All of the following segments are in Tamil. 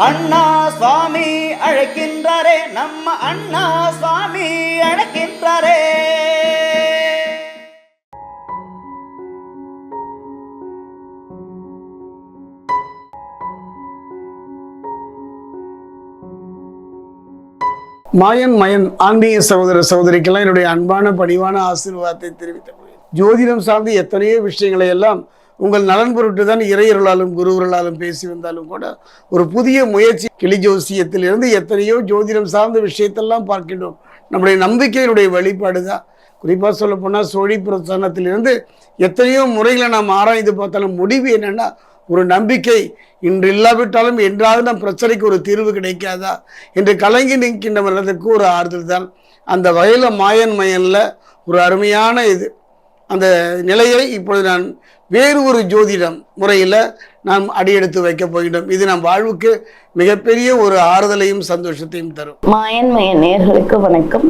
அண்ணா சுவாமி அழைக்கின்றாரே நம்ம அண்ணா சுவாமி அழைக்கின்றாரே. மாயன் மயன் ஆன்மீக சகோதர சகோதரிக்கெல்லாம் என்னுடைய அன்பான பணிவான ஆசீர்வாதத்தை தெரிவித்த ஜோதிடம் சார்ந்து எத்தனையோ விஷயங்களை எல்லாம் உங்கள் நலன் பொருட்டு தான் இறையர்களாலும் குருவர்களாலும் பேசி வந்தாலும் கூட ஒரு புதிய முயற்சி கிளி ஜோசியத்திலிருந்து எத்தனையோ ஜோதிடம் சார்ந்த விஷயத்தெல்லாம் பார்க்கின்றோம். நம்முடைய நம்பிக்கையினுடைய வெளிப்பாடு தான் குறிப்பாக சொல்ல போனால் சோழி பிரசன்னத்திலிருந்து எத்தனையோ முறைகளை நாம் ஆராய்ந்து பார்த்தாலும் முடிவு என்னென்னா ஒரு நம்பிக்கை இன்று இல்லாவிட்டாலும் என்றாவது நம் பிரச்சனைக்கு ஒரு தீர்வு கிடைக்காதா என்று கலங்கி நிற்கின்ற மனதிற்கு ஒரு ஆறுதல் தான். அந்த வகையில் மாயன் மயனில் ஒரு அருமையான இது. அந்த நிலையை இப்பொழுது நான் வேறு ஒரு ஜோதிடம் முறையில் நாம் அடியெடுத்து வைக்கப் போகின்றோம். இது நம் வாழ்வுக்கு மிகப்பெரிய ஒரு ஆறுதலையும் சந்தோஷத்தையும் தரும். மாயன் மயன் நேர்களுக்கு வணக்கம்.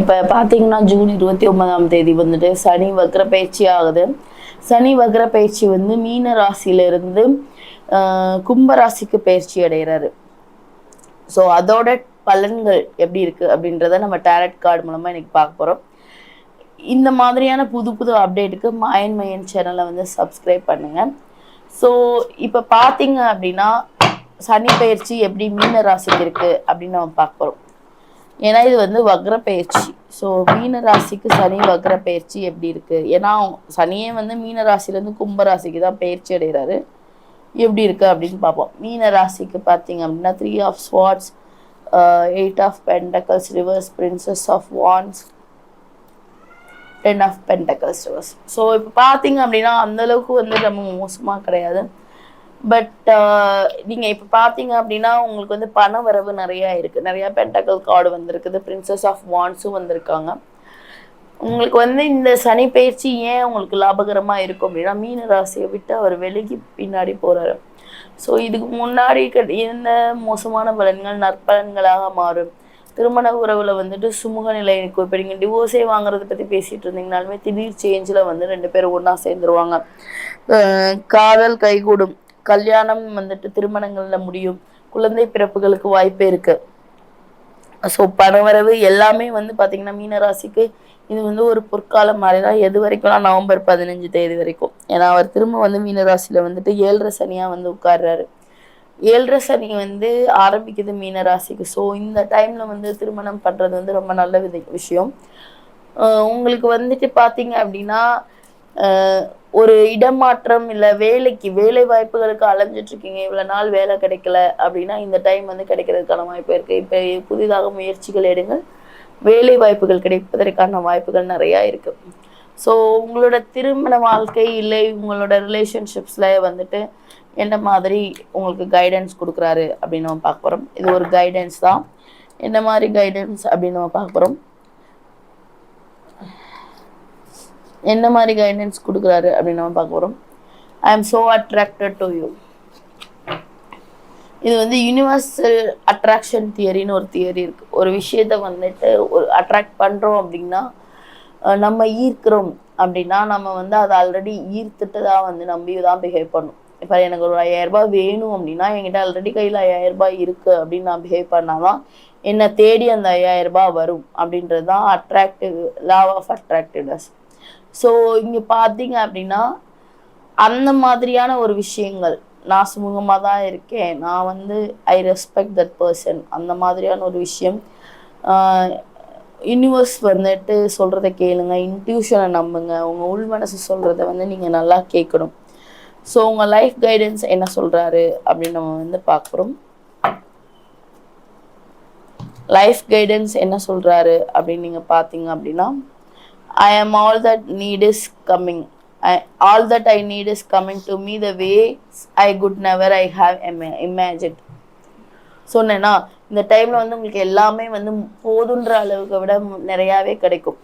இப்போ பார்த்தீங்கன்னா ஜூன் இருபத்தி ஒன்பதாம் தேதி வந்துட்டு சனி வக்ர பயிற்சி ஆகுது. சனி வக்ர பயிற்சி வந்து மீன ராசியிலிருந்து கும்பராசிக்கு கும்ப ராசிக்கு பயிற்சி அடைகிறாரு ஸோ அதோட பலன்கள் எப்படி இருக்குது அப்படின்றத நம்ம டேரட் கார்டு மூலமாக இன்னைக்கு பார்க்க போகிறோம் இந்த மாதிரியான புது புது அப்டேட்டுக்கு மாயன் மயன் சேனலை வந்து சப்ஸ்கிரைப் பண்ணுங்க. ஸோ இப்போ பார்த்தீங்க அப்படின்னா சனி பயிற்சி எப்படி மீன ராசிக்கு இருக்கு அப்படின்னு நம்ம பார்க்க போறோம். ஏன்னா இது வந்து வக்ர பயிற்சி. ஸோ மீன ராசிக்கு சனி வக்ர பயிற்சி எப்படி இருக்கு? ஏன்னா சனியே வந்து மீன ராசிலேருந்து கும்ப ராசிக்கு தான் பயிற்சி அடைகிறாரு. எப்படி இருக்கு அப்படின்னு பார்ப்போம். மீன ராசிக்கு பார்த்தீங்க அப்படின்னா three of swords eight of pentacles reverse princess of wands ten of pentacle stores so இப்போ பார்த்தீங்க அப்படின்னா அந்த அளவுக்கு வந்து நம்ம மோசமாக கிடையாது. பட் நீங்கள் இப்போ பார்த்தீங்க அப்படின்னா உங்களுக்கு வந்து பண வரவு நிறையா இருக்குது நிறையா பென்டக்கல் கார்டு வந்திருக்குது. பிரின்சஸ் ஆஃப் வான்ஸும் வந்திருக்காங்க. உங்களுக்கு வந்து இந்த சனி பயிற்சி ஏன் உங்களுக்கு லாபகரமாக இருக்கும் அப்படின்னா மீன ராசியை விட்டு அவர் விலகி பின்னாடி போகிறாரு ஸோ இதுக்கு முன்னாடி இருந்த மோசமான பலன்கள் நற்பலன்களாக மாறும்? திருமண உறவில் வந்துட்டு சுமூக நிலை இருக்கும் இப்போ நீங்கள் டிவோர்ஸே வாங்குறத பற்றி பேசிகிட்டு இருந்தீங்கனாலுமே திடீர் சேஞ்சில் வந்து ரெண்டு பேரும் ஒன்றா சேர்ந்துருவாங்க. காதல் கைகூடும். கல்யாணம் வந்துட்டு திருமணங்களில் முடியும். குழந்தை பிறப்புகளுக்கு வாய்ப்பே இருக்குது ஸோ பணவரவு எல்லாமே வந்து பார்த்தீங்கன்னா மீனராசிக்கு இது வந்து ஒரு பொற்காலம் மாதிரி தான் எது வரைக்கும்னா நவம்பர் பதினஞ்சு தேதி வரைக்கும். ஏன்னா அவர் திரும்ப வந்து மீனராசியில் வந்துட்டு ஏழரை சனியாக வந்து உட்கார்றாரு. ஏழரை சனி வந்து ஆரம்பிக்குது மீனராசிக்கு. ஸோ இந்த டைமில் வந்து திருமணம் பண்ணுறது வந்து ரொம்ப நல்ல வித விஷயம். உங்களுக்கு வந்துட்டு பார்த்தீங்க அப்படின்னா ஒரு இடமாற்றம் இல்லை வேலைக்கு வேலை வாய்ப்புகளுக்கு அலைஞ்சிட்டு இருக்கீங்க இவ்வளோ நாள் வேலை கிடைக்கல அப்படின்னா இந்த டைம் வந்து கிடைக்கிறதுக்கான வாய்ப்பு இருக்குது இப்போ புதிதாக முயற்சிகள் எடுங்கள். வேலை வாய்ப்புகள் கிடைப்பதற்கான வாய்ப்புகள் நிறையா இருக்குது ஸோ உங்களோட திருமண வாழ்க்கை இல்லை உங்களோட ரிலேஷன்ஷிப்ஸில் வந்துட்டு என்ன மாதிரி உங்களுக்கு கைடன்ஸ் கொடுக்குறாரு அப்படின்னு நம்ம பார்க்க போகிறோம் இது ஒரு கைடன்ஸ் தான். என்ன மாதிரி கைடன்ஸ் அப்படின்னு நம்ம பார்க்க போகிறோம் என்ன மாதிரி கைடன்ஸ் கொடுக்குறாரு அப்படின்னு நம்ம பார்க்க போகிறோம் I am so attracted to you இது வந்து யூனிவர்சல் அட்ராக்ஷன் தியரின்னு ஒரு தியரி இருக்குது ஒரு விஷயத்த வந்துட்டு ஒரு அட்ராக்ட் பண்ணுறோம் அப்படின்னா நம்ம ஈர்க்கிறோம் அப்படின்னா நம்ம வந்து அதை ஆல்ரெடி ஈர்த்துட்டு தான் வந்து நம்பி தான் பிஹேவ் பண்ணும். இப்போ எனக்கு ஒரு ஐயாயிரரூபா வேணும் அப்படின்னா என்கிட்ட ஆல்ரெடி கையில் ஐயாயிரரூபா இருக்கு அப்படின்னு நான் பிஹேவ் பண்ணாதான் என்னை தேடி அந்த ஐயாயிரரூபா வரும் அப்படின்றது தான் attractive law of attractiveness so இங்கே பார்த்தீங்க அப்படின்னா அந்த மாதிரியான ஒரு விஷயங்கள் நான் சுமூகமாக தான் இருக்கேன். நான் வந்து ஐ ரெஸ்பெக்ட் தட் பர்சன் அந்த மாதிரியான ஒரு விஷயம் யூனிவர்ஸ் வந்துட்டு சொல்கிறத கேளுங்க இன்ட்யூஷனை நம்புங்க. உங்கள் உள் மனசு சொல்கிறத வந்து நீங்கள் நல்லா கேட்கணும். ஸோ உங்கள் லைஃப் கைடன்ஸ் என்ன சொல்கிறாரு அப்படின்னு நம்ம வந்து பார்க்குறோம். லைஃப் கைடன்ஸ் என்ன சொல்கிறாரு அப்படின்னு நீங்கள் பார்த்தீங்க அப்படின்னா I am all that need is coming all that I need is coming to me the way I could never I have imagine சொன்னேன்னா இந்த டைமில் வந்து உங்களுக்கு எல்லாமே வந்து போதுன்ற அளவுக்கு விட நிறையாவே கிடைக்கும்.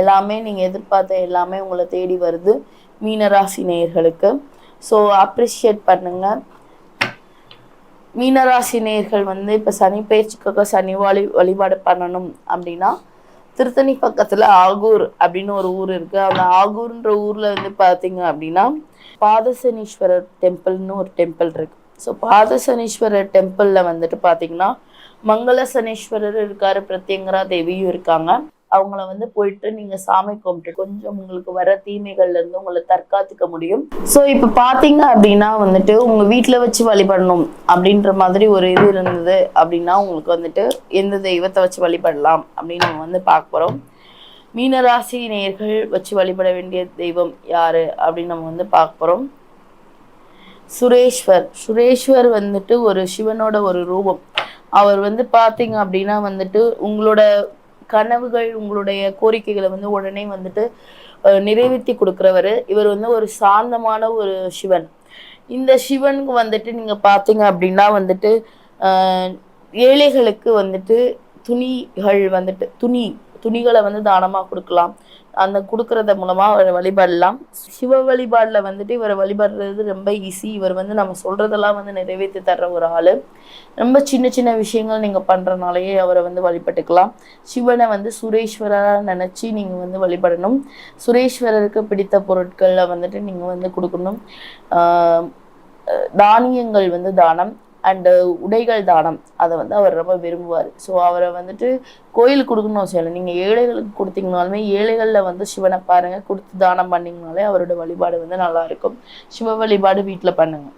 எல்லாமே நீங்கள் எதிர்பார்த்த எல்லாமே உங்களை தேடி வருது. மீனராசி நேயர்களுக்கு. ஸோ அப்ரிஷியேட் பண்ணுங்கள் மீனராசி நேயர்கள் வந்து இப்போ சனி பயிற்சிக்காக சனி வழி வழிபாடு பண்ணணும் அப்படின்னா திருத்தணி பக்கத்தில் ஆகூர் அப்படின்னு ஒரு ஊர் இருக்குது அந்த ஆகூர்ன்ற ஊரில் வந்து பார்த்தீங்க அப்படின்னா பாதசனீஸ்வரர் டெம்பிள்னு ஒரு டெம்பிள் இருக்கு. ஸோ பாதசனீஸ்வரர் டெம்பிளில் வந்துட்டு பார்த்தீங்கன்னா மங்கள சனீஸ்வரர் இருக்காரு பிரத்யங்கரா தேவியும் இருக்காங்க. அவங்கள வந்து போயிட்டு நீங்க சாமி கும்பிட்டு கொஞ்சம் உங்களுக்கு வர தீமைகள்ல இருந்து உங்களை தற்காத்துக்க முடியும். ஸோ இப்போ பாத்தீங்க அப்படின்னா வந்துட்டு உங்க வீட்டில் வச்சு வழிபடணும் அப்படின்ற மாதிரி ஒரு இது இருந்தது அப்படின்னா உங்களுக்கு வந்துட்டு எந்த தெய்வத்தை வச்சு வழிபடலாம் அப்படின்னு நம்ம வந்து பார்க்க போறோம். மீனராசி நேர்கள் வச்சு வழிபட வேண்டிய தெய்வம் யாரு அப்படின்னு நம்ம வந்து பார்க்க போறோம். சுரேஸ்வர் சுரேஸ்வர் வந்துட்டு ஒரு சிவனோட ஒரு ரூபம். அவர் வந்து பார்த்தீங்க அப்படின்னா வந்துட்டு உங்களோட கனவுகள் உங்களுடைய கோரிக்கைகளை வந்து உடனே வந்துட்டு நிறைவேற்றி கொடுக்குறவர். இவர் வந்து ஒரு சாந்தமான ஒரு சிவன். இந்த சிவனுக்கு வந்துட்டு நீங்கள் பார்த்தீங்க அப்படின்னா வந்துட்டு ஏழைகளுக்கு வந்துட்டு துணிகள் வந்துட்டு துணி துணிகளை வந்து தானமாக கொடுக்கலாம். அந்த கொடுக்கறத மூலமாக அவரை வழிபடலாம். சிவ வழிபாடில் வந்துட்டு இவரை வழிபடுறது ரொம்ப ஈஸி இவர் வந்து நம்ம சொல்கிறதெல்லாம் வந்து நிறைவேற்றி தர்ற ஒரு ஆள். ரொம்ப சின்ன சின்ன விஷயங்கள் நீங்கள் பண்ணுறனாலேயே அவரை வந்து வழிபட்டுக்கலாம். சிவனை வந்து சுரேஸ்வரராக நினச்சி நீங்கள் வந்து வழிபடணும். சுரேஸ்வரருக்கு பிடித்த பொருட்களை வந்துட்டு நீங்கள் வந்து கொடுக்கணும். தானியங்கள் வந்து தானம். அண்டு uh, உடைகள் தானம். அதை வந்து அவர் ரொம்ப விரும்புவார். ஸோ அவரை வந்துட்டு கோயிலுக்கு கொடுக்கணும் அவசியம் இல்லை. நீங்கள் ஏழைகளுக்கு கொடுத்தீங்கனாலுமே ஏழைகளில் வந்து சிவனை பாருங்கள் கொடுத்து தானம் பண்ணிங்கனாலே அவரோட வழிபாடு வந்து நல்லாயிருக்கும் சிவ வழிபாடு வீட்டில் பண்ணுங்கள்